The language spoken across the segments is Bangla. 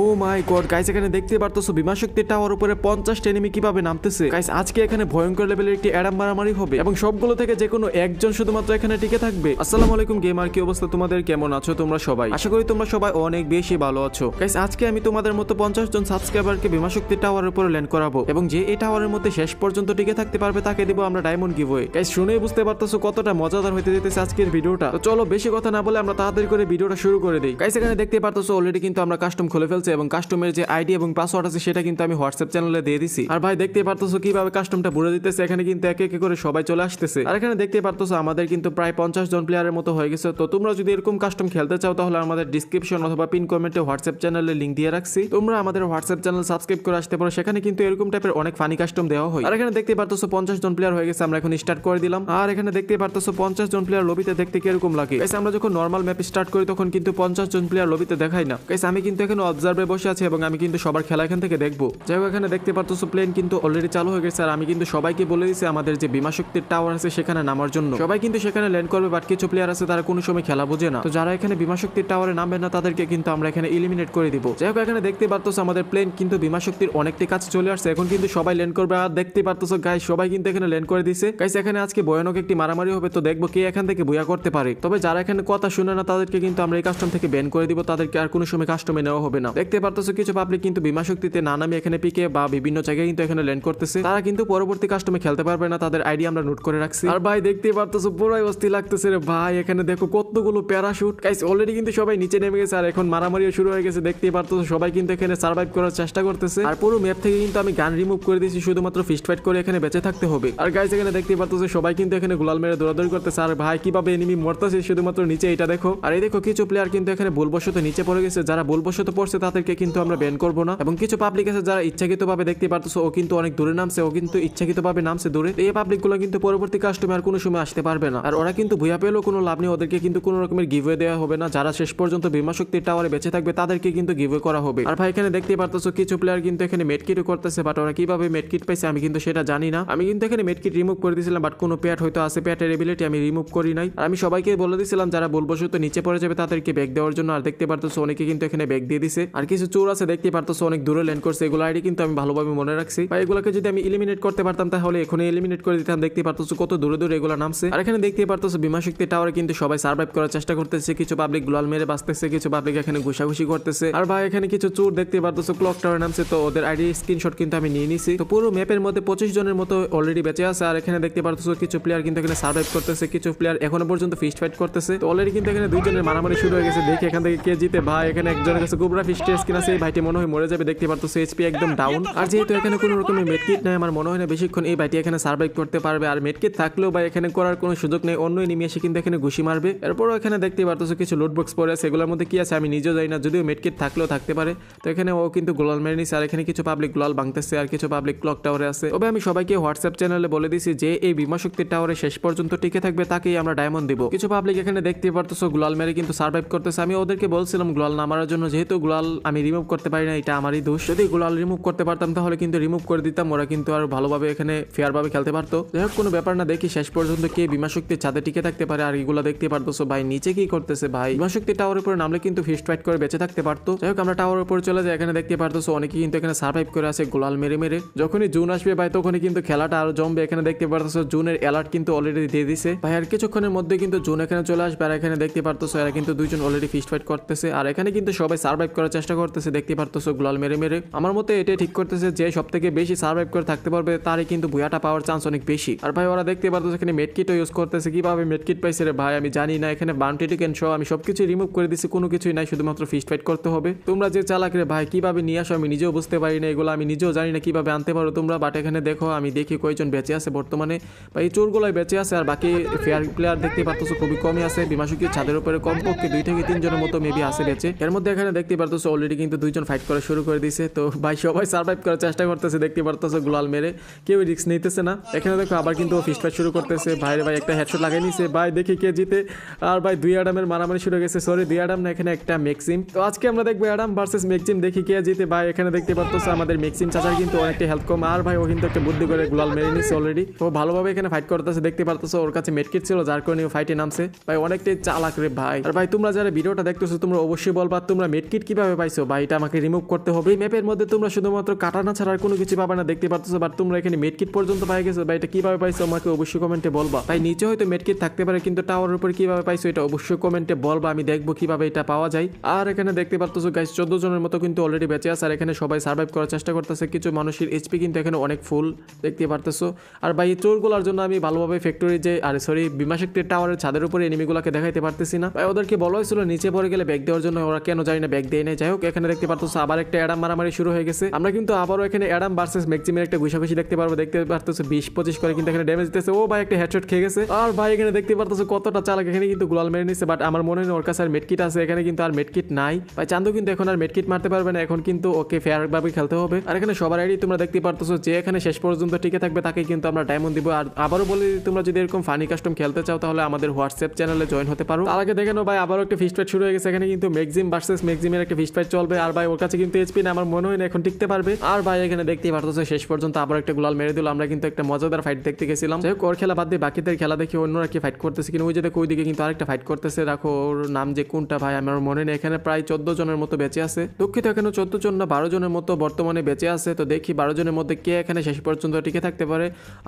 ও মাই গড গাইস এখানে দেখতে পারতেছো বিমা শক্তির টাওয়ার উপরে পঞ্চাশটা এনিমি কীভাবে নামতেছে? গাইস আজকে এখানে ভয়ঙ্কর লেভেলের একটি অ্যাডাম মারামারি হবে এবং সবগুলো থেকে যে কোনো একজন শুধুমাত্র এখানে টিকে থাকবে। আসসালামু আলাইকুম গেমার কি অবস্থা তোমাদের? কেমন আছো তোমরা সবাই? আশা করি তোমরা সবাই অনেক বেশি ভালো আছো। গাইস আজকে আমি তোমাদের মতো পঞ্চাশ জন সাবস্ক্রাইবারকে বিমা শক্তির টাওয়ারের উপরে ল্যান্ড করাবো এবং যে এই টাওয়ারের মধ্যে শেষ পর্যন্ত টিকে থাকতে পারবে তাকে দিব আমরা ডায়মন্ড গিভওয়ে গাইস শুনেই বুঝতে পারতেছো কতটা মজাদার হইতে যেতেছে আজকের ভিডিওটা। তো চলো, বেশি কথা না বলে আমরা তাড়াতাড়ি করে ভিডিওটা শুরু করে দিই। গাইস এখানে দেখতে পারতেছো অলরেডি কিন্তু আমরা কাস্টম খুলে ফেলছি। এবং কাস্টমের যে আইডি এবং পাসওয়ার্ড আছে সেটা কিন্তু আমি হোয়াটসঅ্যাপ চ্যানেলে দিয়ে দিছি। আর ভাই দেখতে পারতেছো কীভাবে কাস্টমটা ভরে দিতেছে, এখানে কিন্তু একে একে করে সবাই চলে আসতেছে। আর এখানে দেখতে পারতেছো আমাদের কিন্তু প্রায় পঞ্চাশ জন প্লেয়ারের মতো হয়ে গেছে। তো তোমরা যদি এরকম কাস্টম খেলতে চাও, তাহলে আমাদের ডিসক্রিপশন অথবা পিন কমেন্টে হোয়াটসঅ্যাপ চ্যানেলে লিঙ্ক দিয়ে রাখছি। তোমরা আমাদের হোয়াটসঅ্যাপ চ্যানেল সাবস্ক্রাইব করে আসতে পারো। সেখানে কিন্তু এরকম টাইপের অনেক ফানি কাস্টম দেওয়া হয়। আর এখানে দেখতে পারতেছো পঞ্চাশ জন প্লেয়ার হয়ে গেছে, আমরা এখন স্টার্ট করে দিলাম। আর এখানে দেখতে পারতেছো পঞ্চাশ জন প্লেয়ার লবিতে দেখতে কীরকম লাগে। আমরা যখন নর্মাল ম্যাপ স্টার্ট করি, তখন কিন্তু পঞ্চাশ জন প্লেয়ার লবিতে দেখাই না। আমি কিন্তু এখানে অবজার্ভে বসে আছি এবং আমি কিন্তু সবার খেলা এখান থেকে দেখব। যাই হোক, এখানে দেখতে পারতেছো প্লেন কিন্তু অলরেডি চালু হয়ে গেছে। আর আমি কিন্তু সবাইকে বলে দিয়েছি আমাদের যে বিমা শক্তির টাওয়ার আছে সেখানে নামার জন্য। সবাই কিন্তু সেখানে ল্যান্ড করবে বাট কিছু প্লেয়ার আছে তারা কোনো সময় খেলা বোঝে না। তো যারা এখানে বিমা শক্তির টাওয়ারে নামবে না, তাদেরকে কিন্তু আমরা এখানে ইলিমিনেট করে দিব। যাই হোক, এখানে দেখতে পারতো আমাদের প্লেন কিন্তু বিমা শক্তির অনেকটি কাছে চলে আসছে। এখন কিন্তু সবাই ল্যান্ড করবে। আর দেখতে পারতেছো গাই সবাই কিন্তু এখানে ল্যান্ড করে দিছে। গাইস এখানে আজকে ভয়ানক একটি মারামারি হবে, তো দেখব কে এখান থেকে বুয়া করতে পারে। তবে যারা এখানে কথা শুনে না, তাদেরকে কিন্তু আমরা এই কাস্টম থেকে ব্যান করে দিব। তাদেরকে আর কোনো সময় কাস্টমে নেওয়া হবে না। দেখতে পারতেছো কিছু পাবলিক কিন্তু বিমা শক্তিতে না নামে এখানে পিকে বা বিভিন্ন জায়গায় কিন্তু এখানে ল্যান্ড করতেছে। তারা কিন্তু পরবর্তী কাস্টমে খেলতে পারবে না, তাদের আইডি আমরা নোট করে রাখছি। আর ভাই, দেখতে পারতেছো পুরাই অস্থি লাগতেছে রে ভাই, এখানে দেখো কতগুলো প্যারাশুট গাইস অলরেডি কিন্তু সবাই নিচে নেমে গেছে আর এখন মারামারিও শুরু হয়ে গেছে, দেখতে পারতেছো সবাই কিন্তু এখানে সার্ভাইভ করার চেষ্টা করতেছে। আর পুরো ম্যাপ থেকে কিন্তু আমি গান রিমুভ করে দিয়েছি, শুধুমাত্র ফিস্ট ফাইট করে এখানে বেঁচে থাকতে হবে। আর গাইস এখানে দেখতে পারতেছো সবাই কিন্তু এখানে গোলাল মেরে দৌড়াদৌড়ি করতেছে। আর ভাই, কীভাবে এনিমি মরতেছে শুধুমাত্র নিচে, এটা দেখো। আর এই দেখো কিছু প্লেয়ার কিন্তু এখানে ভুলবশত নিচে পড়ে গেছে, যারা ভুলবশত পড়ছে তাদেরকে কিন্তু আমরা ব্যান করব না। এবং কিছু পাবলিক আছে যারা ইচ্ছাকৃতভাবে দেখতে পারতেছো, ও কিন্তু অনেক দূরে নামছে, ও কিন্তু ইচ্ছাকৃতভাবে নামছে দূরে। এই পাবলিকগুলো কিন্তু পরবর্তী কাস্টমে আর কোনো সময় আসতে পারবে না। আর ওরা কিন্তু ভুয়া পেলেও কোনো লাভ নেই, ওদেরকে কিন্তু কোনো রকমের গিভওয়ে দেওয়া হবে না। যারা শেষ পর্যন্ত বিমা শক্তির টাওয়ারে বেঁচে থাকবে, তাদেরকে কিন্তু গিভওয়ে করা হবে। আর ভাই, এখানে দেখতে পারতেছো, কিছু প্লেয়ার কিন্তু এখানে মেডকিটও করতেছে বাট ওরা কীভাবে মেডকিট পাইছে আমি কিন্তু সেটা জানি না। আমি কিন্তু এখানে মেডকিট রিমুভ করে দিয়েছিলাম বাট কোনো প্যাট হয়তো আছে প্যাটের এবিলিটি আমি রিমুভ করি নাই। আর আমি সবাইকে বলে দিয়েছিলাম, যারা বলবশত নিচে পড়ে যাবে, তাদেরকে ব্যাগ দেওয়ার জন্য। আর দেখতে পারতেছো, অনেকে কিন্তু এখানে ব্যাগ দিয়ে দিছে। আর কিছু চোর আছে দেখতে পারতেছো অনেক দূরে ল্যান্ড করছে। এগুলো আইডি কিন্তু আমি ভালোভাবে মনে রাখছি। বা এগুলোকে যদি আমি এলিমিনেট করতে পারতাম, তাহলে এখনই এলিমিনেট করে দিতাম। দেখতে পারতেছো কত দূরে দূরে এগুলো নামছে। আর এখানে দেখতে পারতেছো বিমা শক্তি টাওয়ারে কিন্তু সবাই সার্ভাইভ করার চেষ্টা করতেছে। কিছু পাবলিক গ্লোয়াল মেরে বাঁচতেছে, কিছু পাবলিক এখানে ঘুষাঘুষি করতেছে। আর ভাই, এখানে কিছু চোর দেখতে পারতেছো ক্লক টাওয়ার নামছে। তো ওদের আইডি স্ক্রিনশট কিন্তু আমি নিয়ে নিছি। তো পুরো ম্যাপের মধ্যে পঁচিশ জনের মতো অলরেডি বেঁচে আছে। আর এখানে দেখতে পারতেছো কিছু প্লেয়ার কিন্তু এখানে সার্ভাইভ করতেছে। কিছু প্লেয়ার এখনও পর্যন্ত ফিস্ট ফাইট করতেছে। তো অলরেডি কিন্তু এখানে দুইজনের মারামারি শুরু হয়ে গেছে। দেখি এখান থেকে কে জিতে। ভাই, এখানে একজনের কাছে কুবরা ফিস্টের স্কিন আছে এই ভাইটি মনে হয় মরে যাবে দেখতে পারতেছো এইচপি একদম ডাউন আর যেহেতু এখানে কোনো রকমের মেডকিট নাই আমার মনে হয় না বেশিক্ষণ এই ভাইটি এখানে সার্ভাইভ করতে পারবে। আর মেডকিট থাকলেও বা এখানে করার কোনো সুযোগ নেই অন্য এনিমি এসে কিন্তু এখানে ঘুষি মারবে। এরপরও এখানে দেখতে পারতেছো কিছু লুটবক্স পরে আছে এগুলোর মধ্যে কি আছে আমি নিজেও জানি না যদিও মেডকিট থাকলেও থাকতে পারে। তো এখানে ও কিন্তু গোলাল মেরে নিছে আর এখানে কিছু পাবলিক গোলাল ভাঙতেছে আর কিছু পাবলিক ক্লক টাওয়ারে আছে। তবে আমি সবাইকে হোয়াটসঅ্যাপ চ্যানেলে বলে দিছি যে এই বিমা শক্তির টাওয়ারে শেষ পর্যন্ত টিকে থাকবে তাকেই আমরা ডায়মন্ড দিব। কিছু পাবলিক এখানে দেখতে পারতেছো গোলাল মেরে কিন্তু সার্ভাইভ করতেছে। আমি ওদেরকে বলছিলাম গোলাল না মারার জন্য যেহেতু গোলাল আমি রিমুভ করতে পারি না, এটা আমারই দোষ। যদি গোলাল রিমুভ করতে পারতাম, তাহলে কিন্তু রিমুভ করে দিতাম। ওরা কিন্তু আর ভালোভাবে এখানে ফেয়ার ভাবে খেলতে পারতো। যাই হোক, কোনো ব্যাপার না, দেখি শেষ পর্যন্ত কে বিমা শক্তির ছাদে টিকে থাকতে পারে। আর এগুলো দেখতে পারতেছো ভাই নিচে কি করতেছে ভাই? বিমা শক্তি টাওয়ার উপরে নামলে কিন্তু ফিস্ট ফাইট করে বেঁচে থাকতে পারতো। যাই হোক, আমরা টাওয়ার উপরে চলে যাই, এখানে দেখতে পারতেছো অনেকে কিন্তু এখানে সার্ভাইভ করে আছে গোলাল মেরে মেরে। যখনই জুন আসবে ভাই, তখনই কিন্তু খেলাটা আরও জমবে। এখানে দেখতে পারতেছো জুনের অ্যালার্ট কিন্তু অলরেডি দিয়ে দিছে। ভাই, আর কিছুক্ষণের মধ্যে কিন্তু জুন এখানে চলে আসবে, আর এখানে দেখতে পারতেছো এরা কিন্তু দুইজন অলরেডি ফিস্ট ফাইট করতেছে। আর এখানে কিন্তু সবাই সার্ভাইভ করার করতেছে দেখতে পারতেছো গোলাল মেরে মেরে। আমার মতে এটাই ঠিক করতেছে যে সব থেকে বেশি সার্ভাইভ করে থাকতে পারবে, তারই কিন্তু ভুয়াটা পাওয়ার চান্স অনেক বেশি। আর ভাই, ওরা দেখতে পারতো এখানে মেডকিটও ইউজ করতেছে, কীভাবে মেডকিট পাইছে রে ভাই, আমি জানি না, এখানে বাউন্টি টিকেন সহ আমি সবকিছু রিমুভ করে দিছি, কোনো কিছুই নাই, শুধুমাত্র ফিস্ট ফাইট করতে হবে। তোমরা যে চালাক রে ভাই, কীভাবে নিয়ে আসো আমি নিজেও বুঝতে পারি না এগুলো, আমি নিজেও জানি না কীভাবে আনতে পারো তোমরা বাট এখানে দেখো, আমি দেখি কয়েকজন বেঁচে আছে বর্তমানে। বা এই চোরগুলোই বেঁচে আছে আর বাকি ফেয়ার প্লেয়ার দেখতে পারতেছো খুবই কমই আছে, বিমাসুকি ছাদের উপরে, কমপক্ষে দুই থেকে তিনজনের মতো মেবি আছে বেঁচে। এর মধ্যে এখানে দেখতে পারতেছো অলরেডি কিন্তু দুইজন ফাইট করা শুরু করে দিয়েছে তো ভাই সবাই সার্ভাইভ করার চেষ্টা করতেছে, দেখতে পারতেছো গোলাল মেরে। কেউ রিস্ক নিতেছে না। এখানে দেখো আবার কিন্তু ফিস্ট ফাইট শুরু করতেছে। ভাইরে ভাই একটা হেডশট লাগাই নিছে। ভাই দেখি কে জিতে। আর ভাই দুই অ্যাডামের মারামারি শুরু গেছে। সরি দুই অ্যাডাম না, এখানে একটা মেক্সিম তো আজকে আমরা দেখব অ্যাডাম ভার্সেস মেক্সিম দেখি কে জিতে। ভাই এখানে দেখতে পারতেছো আমাদের মেক্সিম চাচার কিন্তু অনেকটা হেল্প কম। আর ভাই ও কিন্তু একটা বুদ্ধি করে গোলাল মেরে নিচ্ছে অলরেডি ও ভালোভাবে এখানে ফাইট করতেছে, দেখতে পারতেছো ওর কাছে মেডকিট ছিল, যার কারণে ও ফাইটে নামছে। ভাই অনেকটাই চালাক রে ভাই। আর ভাই তোমরা যারা ভিডিওটা দেখতেছো, তোমরা অবশ্যই বলবা তোমরা মেডকিট কীভাবে পাইছো বা এটা আমাকে রিমুভ করতে হবে। এই ম্যাপের মধ্যে তোমরা শুধুমাত্র কাটানা ছাড়া আর কোনো কিছু পাবে না, দেখতে পারতেছো বা তোমরা এখানে মেডকিট পর্যন্ত পাই গেছো বা এটা কীভাবে পাইছো আমাকে অবশ্যই কমেন্টে বলবা। তাই নিচে হয়তো মেডকিট থাকতে পারে, কিন্তু টাওয়ারের উপর কীভাবে পাইছো এটা অবশ্যই কমেন্টে বলবা, আমি দেখব কীভাবে এটা পাওয়া যায়। আর এখানে দেখতে পারতেছো গাইস চোদ্দ জনের মতো কিন্তু অলরেডি বেঁচে আছে, আর এখানে সবাই সার্ভাইভ করার চেষ্টা করতেছে। কিছু মানুষের এইচপি কিন্তু এখানে অনেক ফুল দেখতে পারতেছো। আর ভাই, এই চোরগুলোর জন্য আমি ভালোভাবে ফ্যাক্টরি যে, আর সরি বিমাশক্তির টাওয়ারের ছাদের উপরে এনিমিগুলোকে দেখাইতে পারতেছি না। ওদেরকে বলা হয়েছিল, নিচে পড়ে গেলে ব্যাগ দেওয়ার জন্য, ওরা কেন জানি না ব্যাগ দেয় নাই যাই হোক, এখানে দেখতে পারতেছো আবার একটা অ্যাডাম মারামারি শুরু হয়ে গেছে। আমরা কিন্তু আবারও এখানে অ্যাডাম ভার্সেস ম্যাক্সিমের একটা ঘুষাঘুষি দেখতে পারব। দেখতে পারতেছো বিশ পঁচিশ করে কিন্তু এখানে ড্যামেজ দিতেছে। ও ভাই, একটা হেডশট খেয়ে গেছে। আর ভাই, এখানে দেখতে পারতেছো কতটা চালাক। এখানে কিন্তু গুলাল মেরে নিচ্ছে বাট আমার মনে হয় ওর কাছে আর মেডকিট আছে। এখানে কিন্তু আর মেডকিট নাই। ভাই, চান্দু কিন্তু এখন আর মেডকিট মারতে পারবে না। এখন কিন্তু ওকে ফেয়ার ভাবে খেলতে হবে। আর এখানে সবার আইডি তোমরা দেখতে পারতেছো যে এখানে শেষ পর্যন্ত টিকে থাকবে তাকে কিন্তু আমরা ডায়মন্ড দিব। আর আবারও বলি, তোমরা যদি এরকম ফানি কাস্টম খেলতে চাও, তাহলে আমাদের হোয়াটসঅ্যাপ চ্যানেলে জয়েন হতে পারো। তার আগে দেখেন ভাই, আবারও একটা ফিস্ট শুরু হয়ে গেছে। এখানে কিন্তু ম্যাক্সিম ভার্সেস ম্যাক্সিমের একটা ফিস্ট ফাইট চলবে। আর ভাই, ওর কাছে কিন্তু এইচপি না আমার মনে হয় না এখন টিকতে পারবে। আর ভাই, এখানে দেখতেই পারতেছো, শেষ পর্যন্ত আবার একটা গুলাল মেরে দিল। আমরা কিন্তু একটা মজাদার ফাইট দেখতে গেছিলাম। যাই হোক, ওর খেলা বাদ দিয়ে বাকিদের খেলা দেখি অন্যরা কি ফাইট করতেছে কিন্তু ওই যে দেখো, ওইদিকে কিন্তু আরেকটা ফাইট করতেছে। দেখো, ওর নাম যে কোনটা ভাই, আমার মনে নেই। এখানে প্রায় চোদ্দ জনের মতো বেঁচে আছে। দুঃখিত, এখানে চোদ্দ জন না বারো জনের মতো বর্তমানে বেঁচে আছে। তো দেখি বারো জনের মধ্যে কে এখানে শেষ পর্যন্ত টিকে থাকতে পারে।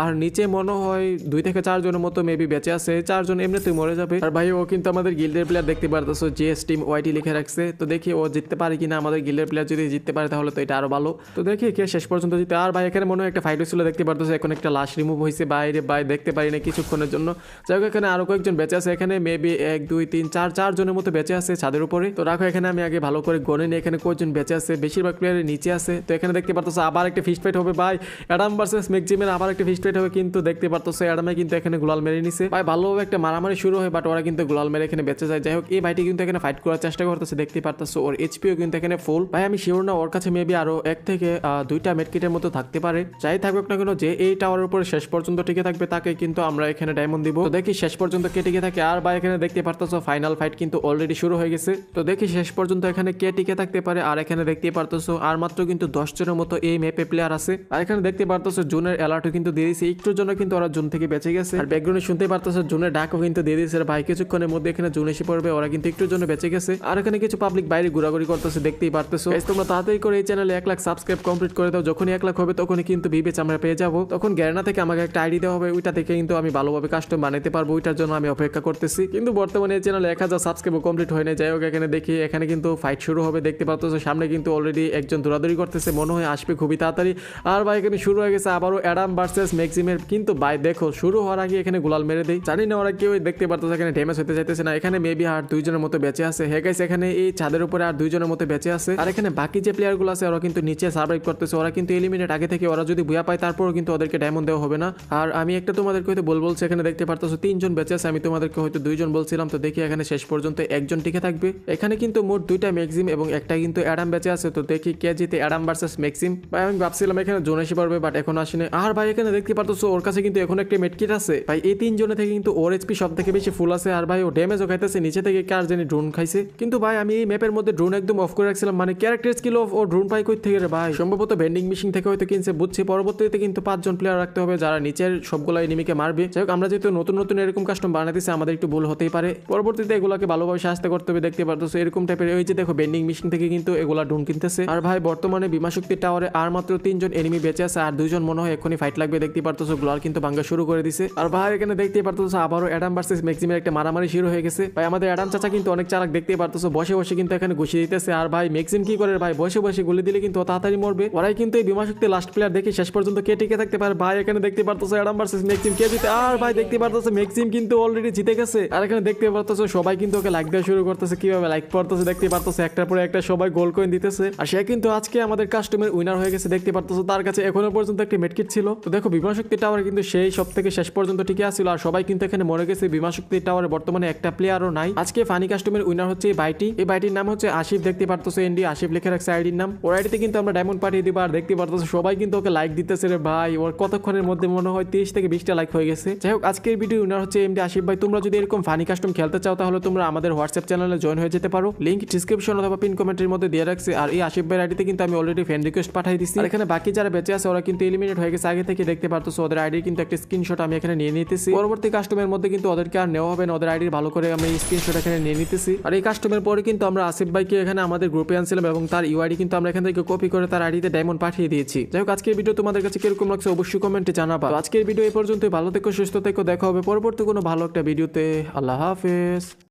আর নিচে মনে হয় দুই থেকে চার জনের মতো মেবি বেঁচে আছে। চারজন এমনিতেই মরে যাবে। আর ভাই, ও কিন্তু আমাদের গিল্ডের প্লেয়ার দেখতে পারতেছো জিএস টিম ওয়াইটি লিখে রাখছে। তো দেখি ও জিততে পারে কিনা, আমাদের গিল্ডের প্লেয়ার যদি জিততে পারে তাহলে তো এটা আরও ভালো। তো দেখি কে শেষ পর্যন্ত জিতে। আর ভাই, এখানে মনে হয় একটা ফাইট হয়েছিল, দেখতে পারতেছো এখন একটা লাশ রিমুভ হয়েছে বাইরে বাই দেখতে পারি না কিছুক্ষণের জন্য। যাই হোক, এখানে আরও কয়েকজন বেঁচে আছে, এখানে মেবি এক, দুই, তিন, চার চার জনের মতো বেঁচে আছে ছাদের উপরে। তো রাখো, এখানে আমি আগে ভালো করে গনে নিই, এখানে কয়েকজন বেঁচে আছে, বেশিরভাগ প্লেয়ারের নিচে আছে। তো এখানে দেখতে পারতেছো আবার একটা ফিস্ট ফাইট হবে, ভাই। অ্যাডাম ভার্সেস ম্যাকজিমের আবার একটা ফিস্ট ফাইট হবে, কিন্তু দেখতে পারতেছো অ্যাডামে কিন্তু এখানে গোলাল মেরে নিছে। ভাই, ভালোভাবে একটা মারামারি শুরু হয় বাট ওরা কিন্তু গোলাল মেরে এখানে বেঁচে যায়। যাই হোক, এই ভাইটি কিন্তু এখানে ফাইট করার চেষ্টা করতেছে, দেখতে পারতেছো ওর এইচপিও কিন্তু এখানে ফুল ভাই, আমি শিওর না, ওর কাছে মেবি আরও এক থেকে দুইটা মেডকিটের মতো থাকতে পারে। যাই থাকুক না কেন, যে এই টাওয়ারের উপরে শেষ পর্যন্ত টিকে থাকবে, তাকে কিন্তু আমরা এখানে ডায়মন্ড দিব। তো দেখি শেষ পর্যন্ত কে টিকে থাকে। আর ভাই, এখানে দেখতে পারতেছো ফাইনাল ফাইট কিন্তু অলরেডি শুরু হয়ে গেছে। তো দেখি শেষ পর্যন্ত এখানে কে টিকে থাকতে পারে। আর এখানে দেখতে পারতেছো, আর মাত্র কিন্তু দশ জনের মতো এই ম্যাপে প্লেয়ার আছে। আর এখানে দেখতে পারতেছো, জুনের অ্যালার্টও কিন্তু দিয়ে দিয়েছে। একটুর জন্য কিন্তু ওরা জুন থেকে বেঁচে গেছে। আর ব্যাকগ্রাউন্ডে শুনতে পারতেছো, জুনের ডাকও কিন্তু দিয়ে দিয়েছে। ভাই, কিছুক্ষণের মধ্যে এখানে জুন এসে পড়বে, ওরা কিন্তু একটুর জন্য বেঁচে গেছে। আর এখানে কিছু পাবলিক বাইরে ঘোরাঘুরি করতেছে, দেখতেই পারতেছো। তোমরা তাড়াতাড়ি করে এই চ্যানেলে এক লাখ সাবস্ক্রাইব কমপ্লিট করে দাও। যখনই এক লাখ হবে, তখনই কিন্তু বিবেচ আমরা পেয়ে যাব। তখন গ্যারেনা থেকে আমাকে একটা আইডি দেওয়া হবে। ওইটা থেকে কিন্তু আমি ভালোভাবে কাস্টম বানাতে পারব। ওইটার জন্য আমি অপেক্ষা করতেছি। কিন্তু বর্তমানে এই চ্যানেলে এক হাজার সাবস্ক্রাইব কমপ্লিট হয় না যাই হোক, এখানে দেখি, এখানে কিন্তু ফাইট শুরু হবে। দেখতে পাচ্ছ সামনে কিন্তু অলরেডি একজন দৌড়াদৌড়ি করতেছে। মনে হয় আসবে খুবই তাড়াতাড়ি। আর ভাই, এখানে শুরু হয়ে গেছে আবারও অ্যাডাম ভার্সেস ম্যাক্সিমের কিন্তু ভাই, দেখো, শুরু হওয়ার আগে এখানে গুলাল মেরে দেয় জানি না ওরা কেউ দেখতে পারতেছে এখানে ড্যামেজ হতে চাইতেছে না। এখানে মেবি আর দুইজনের মতো বেঁচে আছে। হে গাইস এখানে এই ছাদের উপরে আর দুইজনের মতো বেঁচে আছে। আর এখানে বাকি যে প্লেয়ারগুলো আছে, ওরা কিন্তু নিচে সার্ভাইভ করতেছে। ওরা কিন্তু এলিমিনেট আগে থেকে ওরা যদি বুয়া পায়, তারপরও কিন্তু ওদেরকে ডায়মন্ড দেওয়া হবে না। আর আমি একটা তোমাদেরকে হয়তো বল বলছি এখানে দেখতে পারতেছো, তিনজন বেঁচে আছে। আমি তোমাদেরকে হয়তো দুইজন বলছিলাম, তো দেখি এখানে শেষ পর্যন্ত একজন টিকে থাকবে। এখানে কিন্তু মোট দুইটা ম্যাক্সিম এবং একটা কিন্তু অ্যাডাম বেঁচে আছে, তো দেখি কে জিতে অ্যাডাম ভার্সেস ম্যাক্সিম ভাই, আমি ভাবছিলাম এখানে জোন এসে পারবে বাট এখন আসেনি। আর ভাই, এখানে দেখতে পারতেছো, ওর কাছে কিন্তু এখন একটা মেটকিট আছে। ভাই, এই তিনজনে থেকে কিন্তু ওর এইচপি সব থেকে বেশি ফুল আছে। আর ভাই, ও ড্যামেজও খাইতেছে, নিচে থেকে কার জানি ড্রোন খাইছে। কিন্তু ভাই, আমি এই ম্যাপের মধ্যে ড্রোন একদম অফ করে রাখছিলাম। মানে ক্যারেক্টার স্কিল অফ ও ড্রোন পাই কই থেকে রে ভাই? সম্ভবত ভেন্ডিং মেশিন থেকে হয়তো কিনছে, বুঝছি। পরবর্তীতে কিন্তু পাঁচজন প্লেয়ার রাখতে হবে, যারা নিচের সবগুলো এনিমিকে মারবে। যাই হোক, আমরা যেহেতু নতুন নতুন এরকম কাস্টম বানাতেছি আমাদের একটু ভুল হতেই পারে। পরবর্তীতে এগুলোকে ভালোভাবে সাহায্য করতে হবে, দেখতে পারতেছো, এরকম টাইপের ওই যে দেখো বেন্ডিং মেশিন থেকে কিন্তু এগুলা ড্রোন কিনতেছে। আর ভাই, বর্তমানে বিমা শক্তি টাওয়ারে আর মাত্র তিনজন এনিমি বেঁচে আছে, আর দুজন মনে হয় এখনই ফাইট লাগবে, দেখতে পারতেছো গ্লোয়ার কিন্তু ভাঙ্গা শুরু করে দিছে। আর ভাই, এখানে দেখতে পারতেছো, আবারও অ্যাডাম ভার্সেস ম্যাক্সিমের একটা মারামারি শুরু হয়ে গেছে। ভাই, আমাদের অ্যাডাম চাচা কিন্তু অনেক চালাক দেখতে পারতেছো, বসে বসে কিন্তু এখানে ঘুষিয়ে দিতেছে আর ভাই ম্যাক্সিম কি করে? ভাই, বসে বসে গুলি দিলে কিন্তু তাড়াতাড়ি মরবে। ওরাই কিন্তু এই বিমা শক্তি লাস্ট প্লেয়ার দেখে শেষ পর্যন্ত কে টিকে থাকতে পারে? ভাই, এখানে দেখতে পারতেছো অ্যাডাম ভার্সেস ম্যাক্সিম কে জিতে আর ভাই, দেখতে পারতেছো ম্যাক্সিম কিন্তু অলরেডি জিতে গেছে। আর এখানে দেখতে পারতেছো, সবাই কিন্তু ওকে লাইক দেওয়া শুরু করতেছে। কীভাবে লাইক পড়তেছে দেখতে পারতেছো, একটার পরে একটা সবাই গোল কয়েন দিতেছে। আর সে কিন্তু আজকে আমাদের কাস্টমার উইনার হয়ে গেছে দেখতে পারতেছো, তার কাছে এখনও পর্যন্ত একটি মেডকিট ছিল। তো দেখো বিমা শক্তি টাওয়ার কিন্তু সেই সব থেকে শেষ পর্যন্ত টিকে আসছিল আর সবাই কিন্তু এখানে মরে গেছে। বিমা শক্তি টাওয়ারে বর্তমানে একটা প্লেয়ারও নাই। আজকে ফানি কাস্টমের উইনার হচ্ছে এই বাইটি এই বাইটির নাম হচ্ছে আশিফ দেখতে পারতেছো, এনডি আশিফ লিখে রাখছে আইডির নাম। ওর আইডিতে কিন্তু আমরা ডায়মন্ড পাঠিয়ে দিব, আর দেখতে পারতেছো সবাই কিন্তু ওকে লাইক দিতেছে রে ভাই। ওর কতক্ষণের মধ্যে মনে হয় তিরিশ থেকে বিশটা লাইক হয়ে গেছে। যাই হোক, আজকের ভিডিও উইনার হচ্ছে এমডি আশিফ ভাই। তোমরা যদি এরকম ফানি কাস্টম খেলতে চাও, তাহলে তোমরা আমাদের হোয়াটসঅ্যাপ চ্যানেলে জয়েন হয়ে যেতে পারো। লিঙ্ক ডিসক্রিপশন অথবা পিন কমেন্টের মধ্যে দিয়ে রাখছি। আর এই আশিফ ভাইয়ের আইডিতে কিন্তু আমি অলরেডি ফ্রেন্ড রিকোয়েস্ট পাঠিয়ে দিচ্ছি এখানে বাকি যারা বেঁচে আছে, ওরা কিন্তু এলিমিনেট হয়ে গেছে। আগে থেকে দেখতে পারতেছো, ওদের আইডির কিন্তু একটা স্ক্রিনশট আমি এখানে নিয়ে নিতেছি। পরবর্তী কাস্টমের মধ্যে কিন্তু ওদেরকে আর নেওয়া হবে না। ওদের আইডির ভালো করে আমি স্ক্রিনশট এখানে নিয়ে নিতেছি। আর এই কাস্টমের পরে কিন্তু আমরা আসিফ ভাইকে এখানে আমাদের গ্রুপে আনছিলাম এবং তার ইউআইডি কিন্তু আমরা এখান থেকে কপি করে তার আইডিতে ডায়মন্ড পাঠিয়ে দিয়েছি। যাই হোক, আজকের ভিডিও তোমাদের কাছে কীরকম লাগছে অবশ্যই কমেন্টে জানাবা। আজকের ভিডিও এই পর্যন্ত ভালো থেকো, সুস্থ থেকো, দেখা হবে পরবর্তী কোনো ভালো একটা ভিডিওতে আল্লাহ হাফেজ।